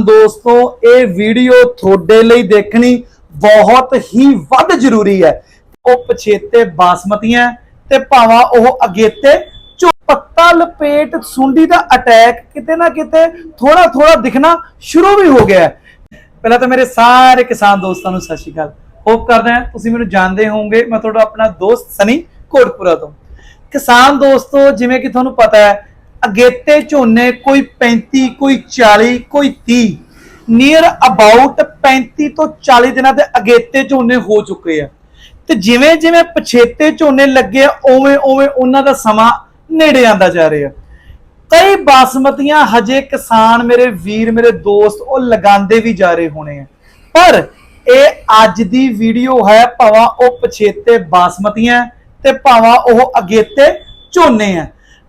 ਦੋਸਤੋ, ਇਹ ਵੀਡੀਓ ਤੁਹਾਡੇ ਲਈ ਦੇਖਣੀ ਬਹੁਤ ਹੀ ਵੱਧ ਜ਼ਰੂਰੀ ਹੈ। ਉਹ ਪਛੇਤੇ ਬਾਸਮਤੀਆਂ ਤੇ ਭਾਵਾਂ ਉਹ ਅਗੇਤੇ ਜੋ ਪੱਤਾ, ਲਪੇਟ, ਸੁੰਡੀ ਦਾ ਅਟੈਕ ਕਿਤੇ ਨਾ ਕਿਤੇ ਥੋੜਾ ਥੋੜਾ ਦਿਖਣਾ ਸ਼ੁਰੂ ਵੀ ਹੋ ਗਿਆ ਪਹਿਲਾਂ ਤਾਂ ਮੇਰੇ ਸਾਰੇ ਕਿਸਾਨ ਦੋਸਤਾਂ ਨੂੰ ਸਤਿ ਸ਼੍ਰੀ ਅਕਾਲ। ਹੋਪ ਕਰਦਾ ਤੁਸੀਂ ਮੈਨੂੰ ਜਾਣਦੇ ਹੋਵੋਗੇ, ਮੈਂ ਤੁਹਾਡਾ ਆਪਣਾ ਦੋਸਤ ਸਨੀ ਕੋਟਪੁਰਾ ਤੋਂ। ਕਿਸਾਨ ਦੋਸਤੋ, ਜਿਵੇਂ ਕਿ ਤੁਹਾਨੂੰ ਪਤਾ ਹੈ ਅਗੇਤੇ ਝੋਨੇ ਕੋਈ 35 ਕੋਈ 40 ਕੋਈ 30 ਨੀਅਰ ਅਬਾਊਟ 35 ਤੋਂ 40 ਦਿਨਾਂ ਦੇ ਅਗੇਤੇ ਝੋਨੇ ਹੋ ਚੁੱਕੇ ਆ। ਤੇ ਜਿਵੇਂ ਜਿਵੇਂ ਪਛੇਤੇ ਝੋਨੇ ਲੱਗੇ ਆ, ਉਵੇਂ ਉਹਨਾਂ ਦਾ ਸਮਾਂ ਨੇੜੇ ਆਂਦਾ ਜਾ ਰਿਹਾ। ਕਈ ਬਾਸਮਤੀਆਂ ਹਜੇ ਕਿਸਾਨ ਮੇਰੇ ਵੀਰ, ਮੇਰੇ ਦੋਸਤ, ਉਹ ਲਗਾਉਂਦੇ ਵੀ ਜਾ ਰਹੇ ਹੋਣੇ ਆ। ਪਰ ਇਹ ਅੱਜ ਦੀ ਵੀਡੀਓ ਹੈ, ਭਾਵੇਂ ਉਹ ਪਛੇਤੇ ਬਾਸਮਤੀਆਂ ਤੇ ਭਾਵੇਂ ਉਹ ਅਗੇਤੇ ਝੋਨੇ ਆ।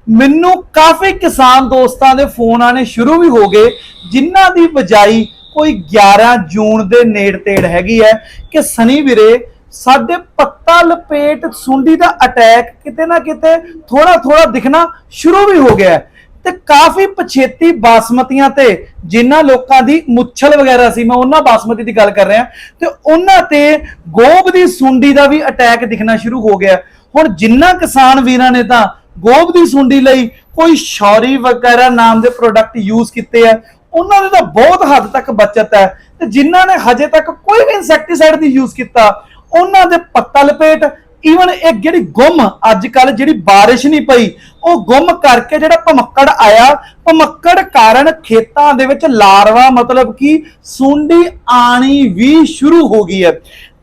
ਮੈਨੂੰ ਕਾਫੀ ਕਿਸਾਨ ਦੋਸਤਾਂ ਦੇ ਫੋਨ ਆਣੇ ਸ਼ੁਰੂ ਵੀ ਹੋ ਗਏ, ਜਿਨ੍ਹਾਂ ਦੀ ਬਜਾਈ ਕੋਈ 11 ਜੂਨ ਦੇ ਨੇੜ ਤੇੜ ਹੈਗੀ ਹੈ ਕਿ ਸਨੀ ਵੀਰੇ, ਸਾਡੇ ਪੱਤਾ ਲਪੇਟ ਸੁੰਡੀ ਦਾ ਅਟੈਕ ਕਿਤੇ ਨਾ ਕਿਤੇ ਥੋੜਾ ਥੋੜਾ ਦਿਖਣਾ ਸ਼ੁਰੂ ਵੀ ਹੋ ਗਿਆ ਤੇ ਕਾਫੀ ਪਛੇਤੀ ਬਾਸਮਤੀਆਂ ਤੇ, ਜਿਨ੍ਹਾਂ ਲੋਕਾਂ ਦੀ ਮੁੱਛਲ ਵਗੈਰਾ ਸੀ, ਮੈਂ ਉਹਨਾਂ ਬਾਸਮਤੀ ਦੀ ਗੱਲ ਕਰ ਰਿਹਾ, ਤੇ ਉਹਨਾਂ ਤੇ ਗੋਬ ਦੀ ਸੁੰਡੀ ਦਾ ਵੀ ਅਟੈਕ ਦਿਖਣਾ ਸ਼ੁਰੂ ਹੋ ਗਿਆ ਹੁਣ ਜਿੰਨਾ ਕਿਸਾਨ ਵੀਰਾਂ ਨੇ ਤਾਂ ਗੋਬ ਦੀ ਸੁੰਡੀ ਲਈ ਕੋਈ ਸ਼ੌਰੀ ਵਗੈਰਾ ਨਾਮ ਦੇ ਪ੍ਰੋਡਕਟ ਯੂਜ਼ ਕੀਤੇ ਆ। ਉਹਨਾਂ ਦੇ ਤਾਂ ਬਹੁਤ ਹੱਦ ਤੱਕ ਬਚਤ ਹੈ ਤੇ ਜਿਨ੍ਹਾਂ ਨੇ ਹਜੇ ਤੱਕ ਕੋਈ ਵੀ ਇਨਸੈਕਟੀਸਾਈਡ ਨਹੀਂ ਯੂਜ਼ ਕੀਤਾ, ਉਹਨਾਂ ਦੇ ਪੱਤਾ ਲਪੇਟ ਈਵਨ ਇਹ ਜਿਹੜੀ ਗੁੰਮ ਅੱਜ ਕੱਲ ਜਿਹੜੀ ਬਾਰਿਸ਼ ਨਹੀਂ ਪਈ, ਉਹ ਗੁੰਮ ਕਰਕੇ ਜਿਹੜਾ ਭਮੱਕੜ ਆਇਆ, ਭਮੱਕੜ ਕਾਰਨ ਖੇਤਾਂ ਦੇ ਵਿੱਚ ਲਾਰਵਾ ਮਤਲਬ ਕਿ ਸੁੰਡੀ ਆਣੀ ਵੀ ਸ਼ੁਰੂ ਹੋ ਗਈ ਹੈ।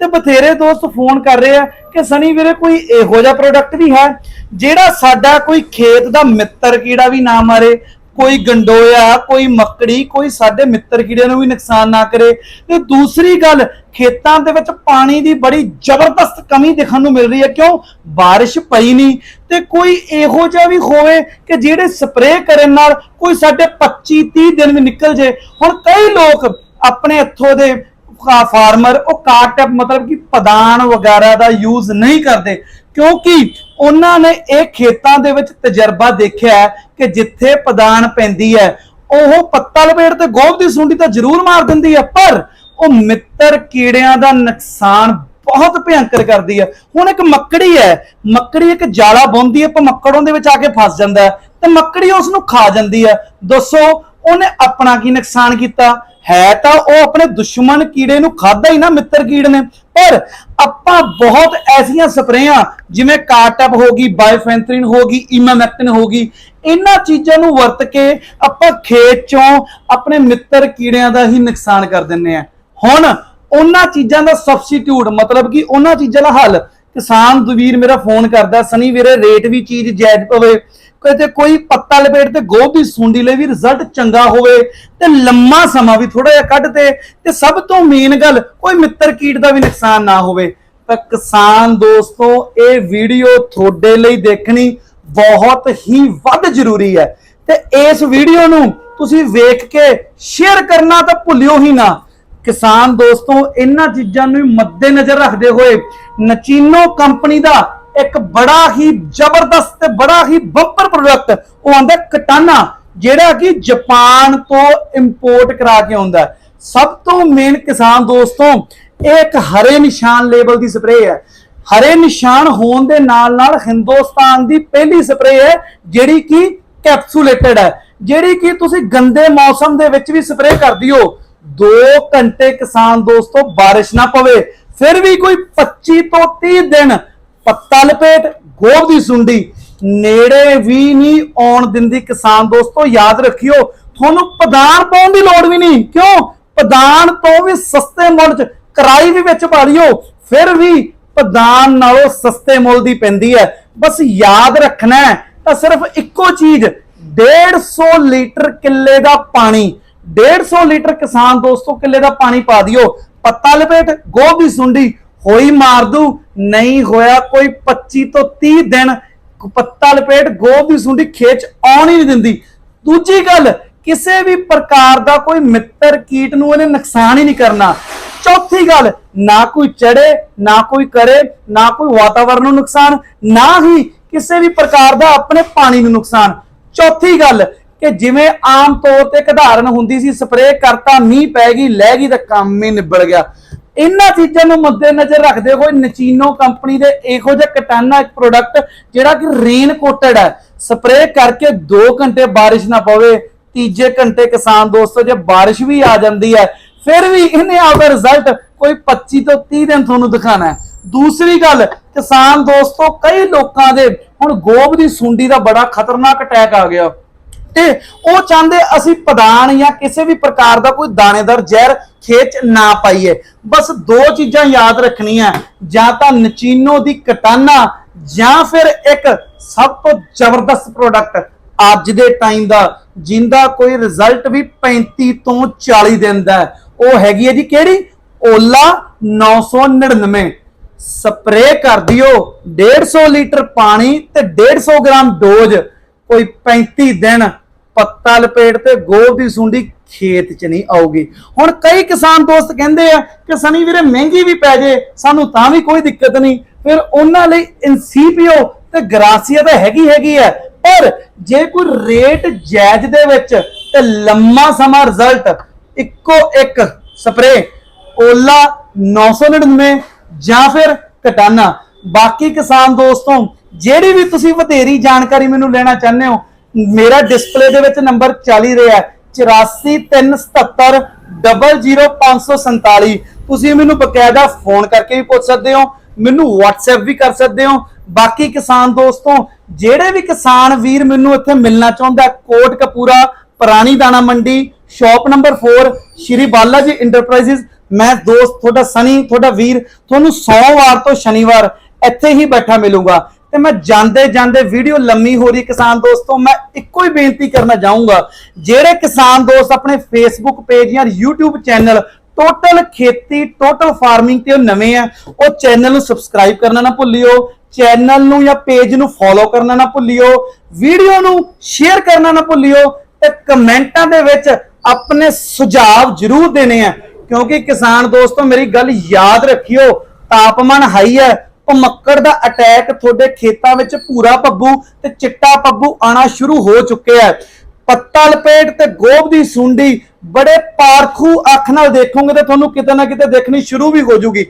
ਤੇ ਬਥੇਰੇ ਦੋਸਤ ਫੋਨ ਕਰ ਰਹੇ ਆ ਕਿ ਸਨੀ ਵੀਰੇ ਕੋਈ ਇਹੋ ਜਿਹਾ ਪ੍ਰੋਡਕਟ ਵੀ ਹੈ ਜਿਹੜਾ ਸਾਡਾ ਕੋਈ ਖੇਤ ਦਾ ਮਿੱਤਰ ਕੀੜਾ ਵੀ ਨਾ ਮਾਰੇ, ਕੋਈ ਗੰਡੋਇਆ, ਕੋਈ ਮੱਕੜੀ, ਕੋਈ ਸਾਡੇ ਮਿੱਤਰ ਕੀੜਿਆਂ ਨੂੰ ਵੀ ਨੁਕਸਾਨ ਨਾ ਕਰੇ? ਤੇ ਦੂਸਰੀ ਗੱਲ, ਖੇਤਾਂ ਦੇ ਵਿੱਚ ਪਾਣੀ ਦੀ ਬੜੀ ਜ਼ਬਰਦਸਤ ਕਮੀ ਦੇਖਣ ਨੂੰ ਮਿਲ ਰਹੀ ਹੈ। ਕਿਉਂ? ਬਾਰਿਸ਼ ਪਈ ਨਹੀਂ। ਤੇ ਕੋਈ ਇਹੋ ਜਿਹਾ ਵੀ ਹੋਵੇ ਕਿ ਜਿਹੜੇ ਸਪਰੇਅ ਕਰਨ ਨਾਲ ਕੋਈ ਸਾਡੇ 25 30 ਦਿਨ ਵੀ ਨਿਕਲ ਜੇ। ਹੁਣ ਕਈ ਲੋਕ ਆਪਣੇ ਇੱਥੋਂ ਦੇ ਫਾਰਮਰ, ਉਹ ਕਾਟ ਮਤਲਬ ਕਿ ਪਦਾਨ ਵਗੈਰਾ ਦਾ ਯੂਜ਼ ਨਹੀਂ ਕਰਦੇ। ਕਿਉਂਕਿ ਉਹਨਾਂ ਨੇ ਇਹ ਖੇਤਾਂ ਦੇ ਵਿੱਚ ਤਜਰਬਾ ਦੇਖਿਆ ਕਿ ਜਿੱਥੇ ਪਦਾਨ ਪੈਂਦੀ ਹੈ, ਉਹ ਪੱਤਾ ਲਪੇਟ ਤੇ ਗੋਭ ਦੀ ਸੁੰਡੀ ਤਾਂ ਜ਼ਰੂਰ ਮਾਰ ਦਿੰਦੀ ਹੈ, ਪਰ ਉਹ ਮਿੱਤਰ ਕੀੜਿਆਂ ਦਾ ਨੁਕਸਾਨ ਬਹੁਤ ਭਿਅੰਕਰ ਕਰਦੀ ਹੈ। ਹੁਣ ਇੱਕ ਮੱਕੜੀ ਹੈ, ਮੱਕੜੀ ਇੱਕ ਜਾਲਾ ਬੁੰਦੀ ਹੈ ਭਮੱਕੜੋਂ ਦੇ ਵਿੱਚ ਆ ਕੇ ਫਸ ਜਾਂਦਾ ਹੈ ਤੇ ਮੱਕੜੀ ਉਸ ਨੂੰ ਖਾ ਜਾਂਦੀ ਹੈ। ਦੱਸੋ, ਉਹਨੇ ਆਪਣਾ ਕੀ ਨੁਕਸਾਨ ਕੀਤਾ? ਹੈ ਤਾਂ ਉਹ ਆਪਣੇ ਦੁਸ਼ਮਣ ਕੀੜੇ ਨੂੰ ਖਾਦਾ ਹੀ ਨਾ, ਮਿੱਤਰ ਕੀੜ ਨੇ। ਪਰ ਆਪਾਂ ਬਹੁਤ ਐਸੀਆਂ ਸਪਰੇਆਂ, ਜਿਵੇਂ ਕਾਟਪ ਹੋ ਗਈ, ਬਾਇਫੈਂਥਰਿਨ ਹੋ ਗਈ, ਇਮਾਮੈਕਟਿਨ ਹੋ ਗਈ, ਇਹਨਾਂ ਚੀਜ਼ਾਂ ਨੂੰ ਵਰਤ ਕੇ ਆਪਾਂ ਖੇਤ ਚੋਂ ਆਪਣੇ ਮਿੱਤਰ ਕੀੜਿਆਂ ਦਾ ਹੀ ਨੁਕਸਾਨ ਕਰ ਦਿੰਨੇ ਆ। ਹੁਣ ਉਹਨਾਂ ਚੀਜ਼ਾਂ ਦਾ ਸਬਸਟੀਟਿਊਟ ਮਤਲਬ ਕਿ ਉਹਨਾਂ ਚੀਜ਼ਾਂ ਦਾ ਹੱਲ। ਕਿਸਾਨ ਦਵੀਰ ਮੇਰਾ ਫੋਨ ਕਰਦਾ, ਸਨੀ ਵੀਰੇ ਰੇਟ ਵੀ ਚੀਜ਼ ਜਾਇਜ਼ ਪਵੇ। ਕਿਤੇ ਕੋਈ ਪੱਤਾ ਲਪੇਟ ਤੇ ਗੋਭ ਦੀ ਸੁੰਡੀ ਲਈ ਵੀ ਰਿਜ਼ਲਟ ਚੰਗਾ ਹੋਵੇ ਤੇ ਲੰਮਾ ਸਮਾਂ ਵੀ ਥੋੜਾ ਜਿਹਾ ਕੱਢ ਤੇ ਤੇ ਸਭ ਤੋਂ ਮੇਨ ਗੱਲ ਕੋਈ ਮਿੱਤਰ ਕੀਟ ਦਾ ਵੀ ਨੁਕਸਾਨ ਨਾ ਹੋਵੇ। ਤਾਂ ਕਿਸਾਨ ਦੋਸਤੋ, ਇਹ ਵੀਡੀਓ ਤੁਹਾਡੇ ਲਈ ਦੇਖਣੀ ਬਹੁਤ ਹੀ ਵੱਧ ਜ਼ਰੂਰੀ ਹੈ। ਤੇ ਇਸ ਵੀਡੀਓ ਨੂੰ ਤੁਸੀਂ ਵੇਖ ਕੇ ਸ਼ੇਅਰ ਕਰਨਾ ਤਾਂ ਭੁੱਲਿਓ ਹੀ ਨਾ। ਕਿਸਾਨ ਦੋਸਤੋ, ਇਹਨਾਂ ਚੀਜ਼ਾਂ ਨੂੰ ਮੱਦੇਨਜ਼ਰ ਰੱਖਦੇ ਹੋਏ ਨਚੀਨੋ ਕੰਪਨੀ ਦਾ ਇੱਕ ਬੜਾ ਹੀ ਜ਼ਬਰਦਸਤ ਤੇ ਬੜਾ ਹੀ ਬੰਪਰ ਪ੍ਰੋਡਕਟ ਉਹ ਆਂਦਾ ਕਟਾਨਾ, ਜਿਹੜਾ ਕਿ ਜਾਪਾਨ ਤੋਂ ਇੰਪੋਰਟ ਕਰਾ ਕੇ ਆਉਂਦਾ ਸਭ ਤੋਂ ਮੇਨ ਕਿਸਾਨ ਦੋਸਤੋ, ਇਹ ਇੱਕ ਹਰੇ ਨਿਸ਼ਾਨ ਲੇਬਲ ਦੀ ਸਪਰੇਅ ਹੈ। ਹਰੇ ਨਿਸ਼ਾਨ ਹੋਣ ਦੇ ਨਾਲ ਨਾਲ ਹਿੰਦੁਸਤਾਨ ਦੀ ਪਹਿਲੀ ਸਪਰੇਅ ਹੈ, ਜਿਹੜੀ ਕਿ ਕੈਪਸੂਲੇਟਡ ਹੈ। ਜਿਹੜੀ ਕਿ ਤੁਸੀਂ ਗੰਦੇ ਮੌਸਮ ਦੇ ਵਿੱਚ ਵੀ ਸਪਰੇਅ ਕਰਦੀ ਹੋ। 2 ਘੰਟੇ ਕਿਸਾਨ ਦੋਸਤੋ, ਬਾਰਿਸ਼ ਨਾ ਪਵੇ। ਫਿਰ ਵੀ ਕੋਈ 25 ਤੋਂ 30 ਦਿਨ ਪੱਤਾ ਲਪੇਟ ਗੋਭ ਦੀ ਸੁੰਡੀ। ਨੇੜੇ ਵੀ ਨਹੀਂ ਆਉਣ ਦਿੰਦੀ ਕਿਸਾਨ ਦੋਸਤੋ, ਯਾਦ ਰੱਖਿਓ, ਤੁਹਾਨੂੰ ਪਦਾਨ ਪਾਉਣ ਦੀ ਲੋੜ ਵੀ ਨਹੀਂ। ਕਿਉਂ? ਪਦਾਨ ਤੋਂ ਵੀ ਸਸਤੇ ਮੁੱਲ 'ਚ ਕਰਾਈ ਵੀ ਵਿੱਚ ਪਾ ਲਿਓ ਫਿਰ ਵੀ ਪਦਾਨ ਨਾਲੋਂ ਸਸਤੇ ਮੁੱਲ ਦੀ ਪੈਂਦੀ ਹੈ। ਬਸ ਯਾਦ ਰੱਖਣਾ ਤਾਂ ਸਿਰਫ ਇੱਕੋ ਚੀਜ਼ 150 ਲੀਟਰ ਕਿੱਲੇ ਦਾ ਪਾਣੀ। 150 ਲੀਟਰ ਕਿਸਾਨ ਦੋਸਤੋ, ਕਿੱਲੇ ਦਾ ਪਾਣੀ ਪਾ ਦਿਓ। ਪੱਤਾ ਲਪੇਟ ਗੋਭੀ ਸੁੰਡੀ, ਹੋਈ ਮਾਰ ਦੂ ਨਹੀਂ ਹੋਇਆ ਕੋਈ 25 ਤੋਂ 30 ਦਿਨ। ਪੱਤਾ ਲਪੇਟ, ਗੋਭ ਦੀ ਸੁੰਡੀ ਖੇਚ ਆਉਣ ਹੀ ਨਹੀਂ ਦਿੰਦੀ। ਦੂਜੀ ਗੱਲ, ਕਿਸੇ ਵੀ ਪ੍ਰਕਾਰ ਦਾ ਕੋਈ ਮਿੱਤਰ ਕੀਟ ਨੂੰ ਇਹਨੇ ਨੁਕਸਾਨ ਹੀ ਨਹੀਂ ਕਰਨਾ। ਚੌਥੀ ਗੱਲ, ਨਾ ਕੋਈ ਚੜੇ, ਨਾ ਕੋਈ ਕਰੇ, ਨਾ ਕੋਈ ਵਾਤਾਵਰਣ ਨੂੰ ਨੁਕਸਾਨ, ਨਾ ਹੀ ਕਿਸੇ ਵੀ ਪ੍ਰਕਾਰ ਦਾ ਆਪਣੇ ਪਾਣੀ ਨੂੰ ਨੁਕਸਾਨ। ਚੌਥੀ ਗੱਲ, ਕਿ ਜਿਵੇਂ ਆਮ ਤੌਰ ਤੇ ਕਧਾਰਨ ਹੁੰਦੀ ਸੀ, ਸਪਰੇਅ ਕਰਤਾ, ਮੀਂਹ ਪੈ ਗਈ, ਲੈ ਗਈ ਤਾਂ ਕੰਮ ਹੀ ਨਿਬੜ ਗਿਆ। ਇਹਨਾਂ ਚੀਜ਼ਾਂ ਨੂੰ ਮੱਦੇਨਜ਼ਰ ਰੱਖਦੇ ਹੋਏ ਨਚੀਨੋ ਕੰਪਨੀ ਦੇ ਇਹੋ ਜਿਹਾ ਕਟਾਨਾ ਇੱਕ ਪ੍ਰੋਡਕਟ ਜਿਹੜਾ ਕਿ ਰੇਨ ਕੋਟਡ ਹੈ। ਸਪਰੇਅ ਕਰਕੇ 2 ਘੰਟੇ ਬਾਰਿਸ਼ ਨਾ ਪਵੇ, ਤੀਜੇ ਘੰਟੇ ਕਿਸਾਨ ਦੋਸਤੋ, ਜੇ ਬਾਰਿਸ਼ ਵੀ ਆ ਜਾਂਦੀ ਹੈ, ਫਿਰ ਵੀ ਇਹਨੇ ਆਪਦਾ ਰਿਜ਼ਲਟ ਕੋਈ 25 ਤੋਂ 30 ਦਿਨ ਤੁਹਾਨੂੰ ਦਿਖਾਣਾ ਹੈ। ਦੂਸਰੀ ਗੱਲ, ਕਿਸਾਨ ਦੋਸਤੋ, ਕਈ ਲੋਕਾਂ ਦੇ ਹੁਣ ਗੋਭ ਦੀ ਸੁੰਡੀ ਦਾ ਬੜਾ ਖਤਰਨਾਕ ਅਟੈਕ ਆ ਗਿਆ। ਤੇ ਉਹ ਚਾਹੁੰਦੇ ਅਸੀਂ ਪਦਾਨ ਜਾਂ ਕਿਸੇ ਵੀ ਪ੍ਰਕਾਰ ਦਾ ਕੋਈ ਦਾਣੇਦਾਰ ਜ਼ਹਿਰ ਖੇਚ ਨਾ ਪਾਈਏ। ਬਸ ਦੋ ਚੀਜ਼ਾਂ ਯਾਦ ਰੱਖਣੀਆਂ, ਜਾਂ ਤਾਂ ਨਚੀਨੋ ਦੀ ਕਟਾਨਾ, ਜਾਂ ਫਿਰ ਇੱਕ ਸਭ ਤੋਂ ਜ਼ਬਰਦਸਤ ਪ੍ਰੋਡਕਟ ਅੱਜ ਦੇ ਟਾਈਮ ਦਾ, ਜਿੰਦਾ ਕੋਈ ਰਿਜ਼ਲਟ ਵੀ 35 ਤੋਂ 40 ਦਿਨ ਦਾ ਉਹ ਹੈਗੀ ਹੈ ਜੀ ਕਿਹੜੀ? ਓਲਾ 999 ਸਪਰੇਅ ਕਰ ਦਿਓ। 150 ਲੀਟਰ ਪਾਣੀ ਤੇ 150 ਗ੍ਰਾਮ ਡੋਜ਼। ਕੋਈ 35 ਦਿਨ ਪੱਤਾ ਲਪੇਟ ਤੇ ਗੋਭ ਦੀ ਸੁੰਡੀ ਖੇਤ 'ਚ ਨਹੀਂ ਆਊਗੀ। ਹੁਣ ਕਈ ਕਿਸਾਨ ਦੋਸਤ ਕਹਿੰਦੇ ਆ ਕਿ ਸਨੀ ਵੀਰੇ ਮਹਿੰਗੀ ਵੀ ਪੈ ਜੇ, ਸਾਨੂੰ ਤਾਂ ਵੀ ਕੋਈ ਦਿੱਕਤ ਨਹੀਂ। ਫਿਰ ਉਹਨਾਂ ਲਈ ਇਨਸੀਪੀਓ ਤੇ ਗਰਾਸੀਆ ਤਾਂ ਹੈਗੀ ਹੈਗੀ ਹੈ। ਪਰ ਜੇ ਕੋਈ ਰੇਟ ਜਾਇਜ਼ ਦੇ ਵਿੱਚ ਤੇ ਲੰਮਾ ਸਮਾਂ ਰਿਜ਼ਲਟ ਇੱਕੋ ਇੱਕ ਸਪਰੇ ਓਲਾ 999 ਜਾਂ ਫਿਰ ਕਟਾਨਾ ਬਾਕੀ ਕਿਸਾਨ ਦੋਸਤੋਂ, ਜਿਹੜੀ ਵੀ ਤੁਸੀਂ ਵਧੇਰੀ ਜਾਣਕਾਰੀ ਮੈਨੂੰ ਲੈਣਾ ਚਾਹੁੰਦੇ ਹੋ ਮੇਰਾ ਡਿਸਪਲੇ ਦੇ ਵਿੱਚ ਨੰਬਰ ਚੱਲ ਹੀ। ਰਿਹਾ ਹੈ 8437700547 ਤੁਸੀਂ ਮੈਨੂੰ ਬਕਾਇਦਾ ਫੋਨ ਕਰਕੇ ਵੀ ਪੁੱਛ ਸਕਦੇ ਹੋ, ਮੈਨੂੰ WhatsApp ਵੀ ਕਰ ਸਕਦੇ ਹੋ। ਬਾਕੀ ਕਿਸਾਨ ਦੋਸਤੋ, ਜਿਹੜੇ ਵੀ ਕਿਸਾਨ ਵੀਰ ਮੈਨੂੰ ਇੱਥੇ ਮਿਲਣਾ ਚਾਹੁੰਦਾ ਕੋਟ ਕਪੂਰਾ, ਪੁਰਾਣੀ ਦਾਣਾ ਮੰਡੀ ਸ਼ਾਪ ਨੰਬਰ 4 ਸ਼੍ਰੀ ਬਾਲਾ ਜੀ ਇੰਟਰਪ੍ਰਾਈਜ਼ਸ ਮੈਂ ਦੋਸਤ, ਤੁਹਾਡਾ ਸਨੀ, ਤੁਹਾਡਾ ਵੀਰ, ਤੁਹਾਨੂੰ ਸੋਮਵਾਰ ਤੋਂ ਸ਼ਨੀਵਾਰ ਇੱਥੇ ਹੀ ਬੈਠਾ ਮਿਲੂੰਗਾ। ਤੇ ਮੈਂ ਜਾਂਦੇ ਜਾਂਦੇ ਵੀਡੀਓ ਲੰਮੀ ਹੋ ਰਹੀ ਕਿਸਾਨ ਦੋਸਤੋ, ਮੈਂ ਇੱਕੋ ਹੀ ਬੇਨਤੀ ਕਰਨਾ ਚਾਹੂੰਗਾ, ਜਿਹੜੇ ਕਿਸਾਨ ਦੋਸਤ ਆਪਣੇ ਫੇਸਬੁੱਕ ਪੇਜ ਜਾਂ YouTube ਚੈਨਲ ਟੋਟਲ ਖੇਤੀ ਟੋਟਲ ਫਾਰਮਿੰਗ ਤੇ ਉਹ ਨਵੇਂ ਆ, ਉਹ ਚੈਨਲ ਨੂੰ ਸਬਸਕ੍ਰਾਈਬ ਕਰਨਾ ਨਾ ਭੁੱਲਿਓ ਚੈਨਲ ਨੂੰ ਜਾਂ ਪੇਜ ਨੂੰ ਫੋਲੋ ਕਰਨਾ ਨਾ ਭੁੱਲਿਓ, ਵੀਡੀਓ ਨੂੰ ਸ਼ੇਅਰ ਕਰਨਾ ਨਾ ਭੁੱਲਿਓ ਤੇ ਕਮੈਂਟਾਂ ਦੇ ਵਿੱਚ ਆਪਣੇ ਸੁਝਾਅ ਜ਼ਰੂਰ ਦੇਣੇ ਆ, ਕਿਉਂਕਿ ਕਿਸਾਨ ਦੋਸਤੋ, ਮੇਰੀ ਗੱਲ ਯਾਦ ਰੱਖਿਓ, ਤਾਪਮਾਨ ਹਾਈ ਹੈ ਭਮੱਕੜ ਦਾ ਅਟੈਕ ਤੁਹਾਡੇ ਖੇਤਾਂ ਵਿੱਚ ਪੂਰਾ ਪੱਬੂ ਤੇ ਚਿੱਟਾ ਪੱਬੂ ਆਣਾ ਸ਼ੁਰੂ ਹੋ ਚੁੱਕਿਆ ਹੈ। ਪੱਤਾ ਲਪੇਟ ਤੇ ਗੋਬ ਦੀ ਸੁੰਡੀ ਬੜੇ ਪਾਰਖੂ ਅੱਖ ਨਾਲ ਦੇਖੋਗੇ ਤੇ ਤੁਹਾਨੂੰ ਕਿਤੇ ਨਾ ਕਿਤੇ ਦੇਖਣੀ ਸ਼ੁਰੂ ਵੀ ਹੋ ਜੂਗੀ।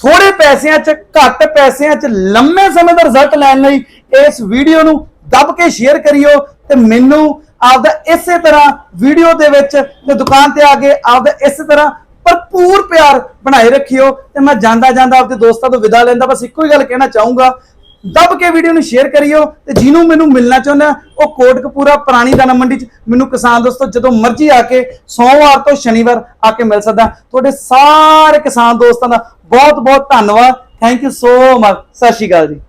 ਥੋੜੇ ਪੈਸਿਆਂ 'ਚ, ਘੱਟ ਪੈਸਿਆਂ 'ਚ ਲੰਮੇ ਸਮੇਂ ਦਾ ਰਿਜ਼ਲਟ ਲੈਣ ਲਈ ਇਸ ਵੀਡੀਓ ਨੂੰ ਦੱਬ ਕੇ ਸ਼ੇਅਰ ਕਰਿਓ ਤੇ ਮੈਨੂੰ ਆਪਦਾ ਇਸੇ ਤਰ੍ਹਾਂ ਵੀਡੀਓ ਦੇ ਵਿੱਚ ਤੇ ਦੁਕਾਨ ਤੇ ਆ ਕੇ ਆਪਦਾ ਇਸੇ ਤਰ੍ਹਾਂ ਭਰਪੂਰ ਪਿਆਰ ਬਣਾਏ ਰੱਖਿਓ ਤੇ ਮੈਂ ਜਾਂਦਾ ਜਾਂਦਾ ਆਪਦੇ ਦੋਸਤਾਂ ਤੋਂ ਵਿਦਾ ਲੈਂਦਾ, ਬਸ ਇੱਕੋ ਹੀ ਗੱਲ ਕਹਿਣਾ ਚਾਹੂੰਗਾ। ਦੱਬ ਕੇ ਵੀਡੀਓ ਨੂੰ ਸ਼ੇਅਰ ਕਰਿਓ ਤੇ ਜਿਹਨੂੰ ਮੈਨੂੰ ਮਿਲਣਾ ਚਾਹੁੰਦਾ, ਉਹ ਕੋਟਕਪੂਰਾ ਪੁਰਾਣੀ ਦਾਣਾ ਮੰਡੀ ਚ ਮੈਨੂੰ ਕਿਸਾਨ ਦੋਸਤੋ ਜਦੋਂ ਮਰਜ਼ੀ ਆ ਕੇ ਸੋਮਵਾਰ ਤੋਂ ਸ਼ਨੀਵਾਰ ਆ ਕੇ ਮਿਲ ਸਕਦਾ। ਤੁਹਾਡੇ ਸਾਰੇ ਕਿਸਾਨ ਦੋਸਤਾਂ ਦਾ ਬਹੁਤ ਬਹੁਤ ਧੰਨਵਾਦ। ਥੈਂਕ ਯੂ ਸੋ ਮਚ ਸਤਿ ਸ਼੍ਰੀ ਅਕਾਲ ਜੀ।